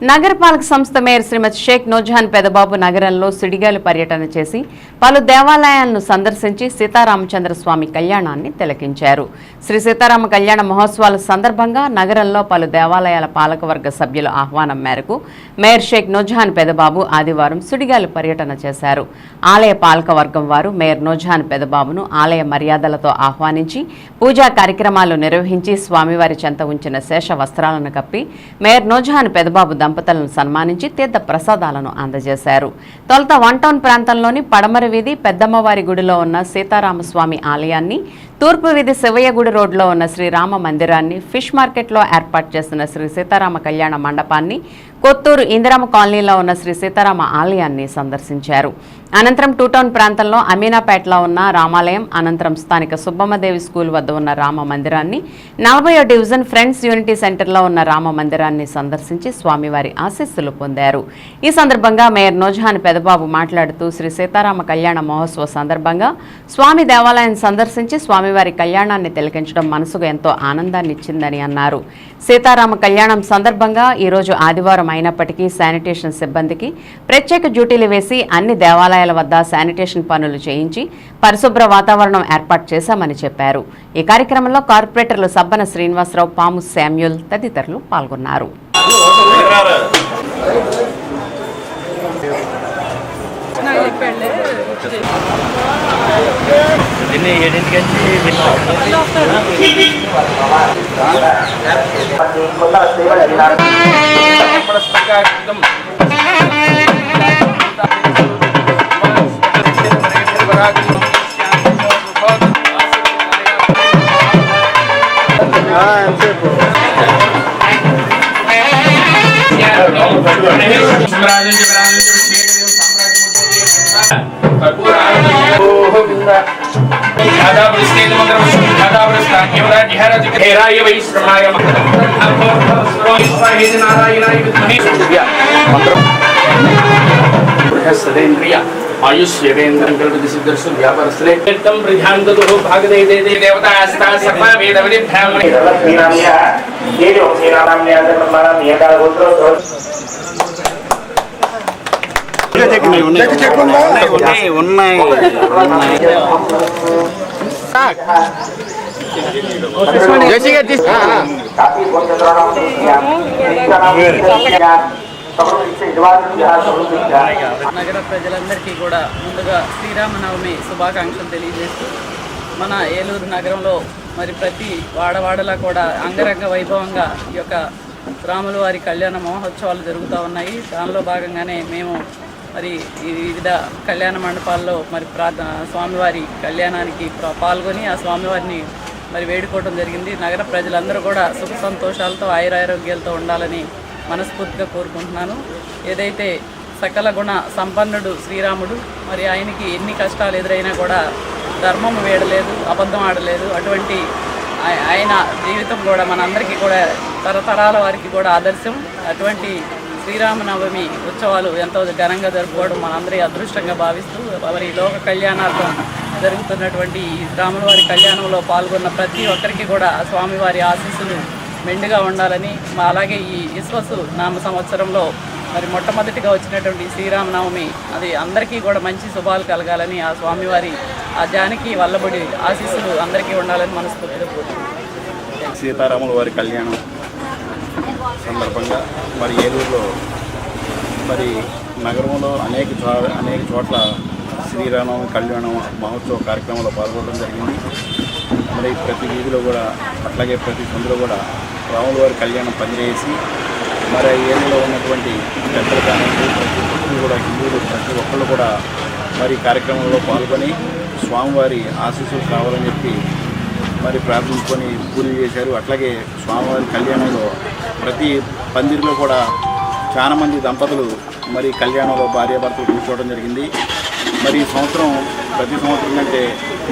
నగరపాలక సంస్థ మేయర్ శ్రీమతి షేక్ నోజాన్ పెదబాబు నగరంలో సిడిగాలు పర్యటన చేసి పలు దేవాలయాలను సందర్శించి సీతారామచంద్ర స్వామి కళ్యాణాన్ని తిలకించారు. శ్రీ సీతారామ కళ్యాణ మహోత్సవాల సందర్భంగా నగరంలో పలు దేవాలయాల పాలకవర్గ సభ్యుల ఆహ్వానం మేరకు మేయర్ షేక్ నోజాన్ పెదబాబు ఆదివారం సిడిగాలు పర్యటన చేశారు. ఆలయ పాలకవర్గం వారు మేయర్ నోజాన్ పెదబాబును ఆలయ మర్యాదలతో ఆహ్వానించి పూజా కార్యక్రమాలు నిర్వహించి స్వామివారి చెంత ఉంచిన శేష వస్త్రాలను కప్పి మేయర్ నోజాన్ పెదబాబు దంపతులను సన్మానించి తీర్థ ప్రసాదాలను అందజేశారు. తొలుత వన్ టౌన్ ప్రాంతంలోని పడమర వీధి పెద్దమ్మవారి గుడిలో ఉన్న సీతారామస్వామి ఆలయాన్ని తూర్పు వీధి శివయ్యగూడి రోడ్లో ఉన్న శ్రీరామ మందిరాన్ని ఫిష్ మార్కెట్లో ఏర్పాటు చేసిన శ్రీ సీతారామ కళ్యాణ మండపాన్ని కొత్తూరు ఇందిరామ కాలనీలో ఉన్న శ్రీ సీతారామ ఆలయాన్ని సందర్శించారు. అనంతరం టూ టౌన్ ప్రాంతంలో అమీనాపేటలో ఉన్న రామాలయం అనంతరం స్థానిక సుబ్బమ్మదేవి స్కూల్ వద్ద ఉన్న రామ మందిరాన్ని నలభై డివిజన్ ఫ్రెండ్స్ యూనిటీ సెంటర్లో ఉన్న రామ మందిరాన్ని సందర్శించి స్వామివారి ఆశీస్సులు పొందారు. ఈ సందర్భంగా మేయర్ నోజాన్ పెదబాబు మాట్లాడుతూ శ్రీ సీతారామ కళ్యాణ మహోత్సవ సందర్భంగా స్వామి దేవాలయం సందర్శించి స్వామివారి కళ్యాణాన్ని తిలకించడం మనసుకు ఎంతో ఆనందాన్ని ఇచ్చిందని అన్నారు. సీతారామ కళ్యాణం సందర్భంగా ఈరోజు ఆదివారం అయినప్పటికీ శానిటేషన్ సిబ్బందికి ప్రత్యేక డ్యూటీలు వేసి అన్ని దేవాలయాల వద్ద శానిటేషన్ పనులు చేయించి పరిశుభ్ర వాతావరణం ఏర్పాటు చేశామని చెప్పారు. ఈ కార్యక్రమంలో కార్పొరేటర్లు సబ్బన శ్రీనివాసరావు పాము శామ్యుల్ తదితరులు పాల్గొన్నారు. చెప్పండి ఎన్ని ఏడింటికి వచ్చి మళ్ళీ వస్తాడు ఆయుష్యేంద్రం కల్పతి సిద్ధర్సు వ్యాపారస్థలే చిత్తం ప్రధాంతతో భాగదే దేవతా ఆస్థా సర్వ వేద విధి బ్రాహ్మణే ఉన్నాయి ఉన్నాయి ఉన్నాయి నగర ప్రజలందరికీ కూడా ముందుగా శ్రీరామనవమి శుభాకాంక్షలు తెలియజేస్తూ మన ఏలూరు నగరంలో మరి ప్రతి వాడవాడలా కూడా అంగరంగ వైభవంగా ఈ యొక్క రాముల వారి కళ్యాణ మహోత్సవాలు జరుగుతూ ఉన్నాయి. దానిలో భాగంగానే మేము మరి ఈ వివిధ కళ్యాణ మండపాల్లో మరి ప్రార్థన స్వామివారి కళ్యాణానికి పాల్గొని ఆ స్వామివారిని మరి వేడుకోవడం జరిగింది. నగర ప్రజలందరూ కూడా సుఖ సంతోషాలతో ఆయురారోగ్యాలతో ఉండాలని మనస్ఫూర్తిగా కోరుకుంటున్నాను. ఏదైతే సకల గుణ సంపన్నుడు శ్రీరాముడు మరి ఆయనకి ఎన్ని కష్టాలు ఎదురైనా కూడా ధర్మం వేడలేదు అబద్ధం ఆడలేదు. అటువంటి ఆయన జీవితం కూడా మనందరికీ కూడా తరతరాల వారికి కూడా ఆదర్శం. అటువంటి శ్రీరామనవమి ఉత్సవాలు ఎంతో ఘనంగా జరుపుకోవడం మనందరి అదృష్టంగా భావిస్తూ మరి లోక కళ్యాణార్థం జరుగుతున్నటువంటి ఈ రాముల వారి కళ్యాణంలో పాల్గొన్న ప్రతి ఒక్కరికి కూడా స్వామివారి ఆశీస్సులు మెండుగా ఉండాలని అలాగే ఈ విశ్వసు నామ సంవత్సరంలో మరి మొట్టమొదటిగా వచ్చినటువంటి శ్రీరామనవమి అది అందరికీ కూడా మంచి శుభాలు కలగాలని ఆ స్వామివారి ఆ జానికి వల్లబడి ఆశీస్సులు అందరికీ ఉండాలని మనస్ఫూర్తిగా కోరుతున్నాను సీతారాముల వారి కళ్యాణం. సందర్భంగా మరి ఏలూరులో మరి నగరంలో అనేక అనేక చోట్ల శ్రీరామం కళ్యాణం మహోత్సవ కార్యక్రమంలో పాల్గొనడం జరిగింది. మరి ప్రతి వీధిలో కూడా అట్లాగే ప్రతి సందులో కూడా రాముల వారి కళ్యాణం పనిచేసి మరి ఆ ఉన్నటువంటి పెద్దలు కానివ్వండి ప్రతి ఒక్కరు కూడా హిందువులు ప్రతి ఒక్కళ్ళు కూడా మరి కార్యక్రమంలో పాల్గొని స్వామివారి ఆశీస్సులు కావాలని చెప్పి మరి ప్రార్థించుకొని పూజలు చేశారు. అట్లాగే స్వామివారి కళ్యాణంలో ప్రతి పందిరిలో కూడా చాలా మంది దంపతులు మరి కళ్యాణంలో భార్యాభర్తలు కూర్చోవడం జరిగింది. మరి ఈ సంవత్సరం ప్రతి సంవత్సరం కంటే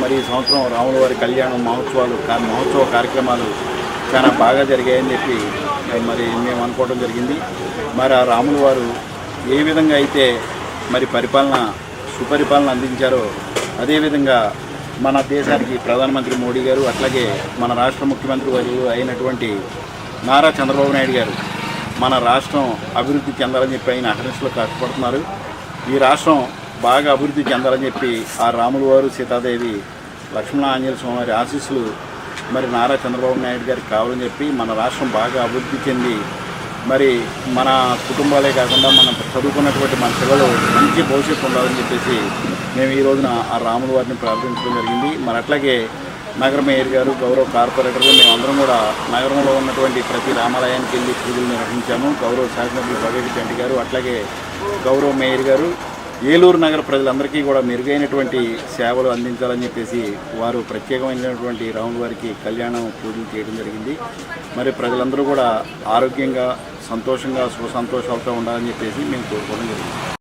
మరి ఈ సంవత్సరం రాముల వారి కళ్యాణం మహోత్సవాలు మహోత్సవ కార్యక్రమాలు చాలా బాగా జరిగాయని చెప్పి మరి మేము అనుకోవడం జరిగింది. మరి ఆ రాముల వారు ఏ విధంగా అయితే మరి పరిపాలన సుపరిపాలన అందించారో అదేవిధంగా మన దేశానికి ప్రధానమంత్రి మోడీ గారు అట్లాగే మన రాష్ట్ర ముఖ్యమంత్రి వారు అయినటువంటి నారా చంద్రబాబు నాయుడు గారు మన రాష్ట్రం అభివృద్ధి చెందాలని చెప్పి ఆయన అహర్నిశలో కష్టపడుతున్నారు. ఈ రాష్ట్రం బాగా అభివృద్ధి చెందాలని చెప్పి ఆ రాములు వారు సీతాదేవి లక్ష్మణ ఆంజనేయ స్వామి వారి ఆశీస్సులు మరి నారా చంద్రబాబు నాయుడు గారికి కావాలని చెప్పి మన రాష్ట్రం బాగా అభివృద్ధి చెంది మరి మన కుటుంబాలే కాకుండా మనం చదువుకున్నటువంటి మన పిల్లలు మంచి భవిష్యత్తు ఉండాలని చెప్పేసి మేము ఈ రోజున ఆ రాముల వారిని ప్రార్థించడం జరిగింది. మరి అట్లాగే నగర మేయర్ గారు గౌరవ కార్పొరేటర్లు మేమందరం కూడా నగరంలో ఉన్నటువంటి ప్రతి రామాలయానికి వెళ్ళి పూజలు నిర్వహించాము. గౌరవ శాసనసభ్యులు భగవతి చంటి గారు అట్లాగే గౌరవ మేయర్ గారు ఏలూరు నగర ప్రజలందరికీ కూడా మెరుగైనటువంటి సేవలు అందించాలని చెప్పేసి వారు ప్రత్యేకమైనటువంటి రాముల వారికి కళ్యాణం పూజలు చేయడం జరిగింది. మరి ప్రజలందరూ కూడా ఆరోగ్యంగా సంతోషంగా సుఖ సంతోషాలతో ఉండాలని చెప్పేసి మేము కోరుకోవడం జరిగింది.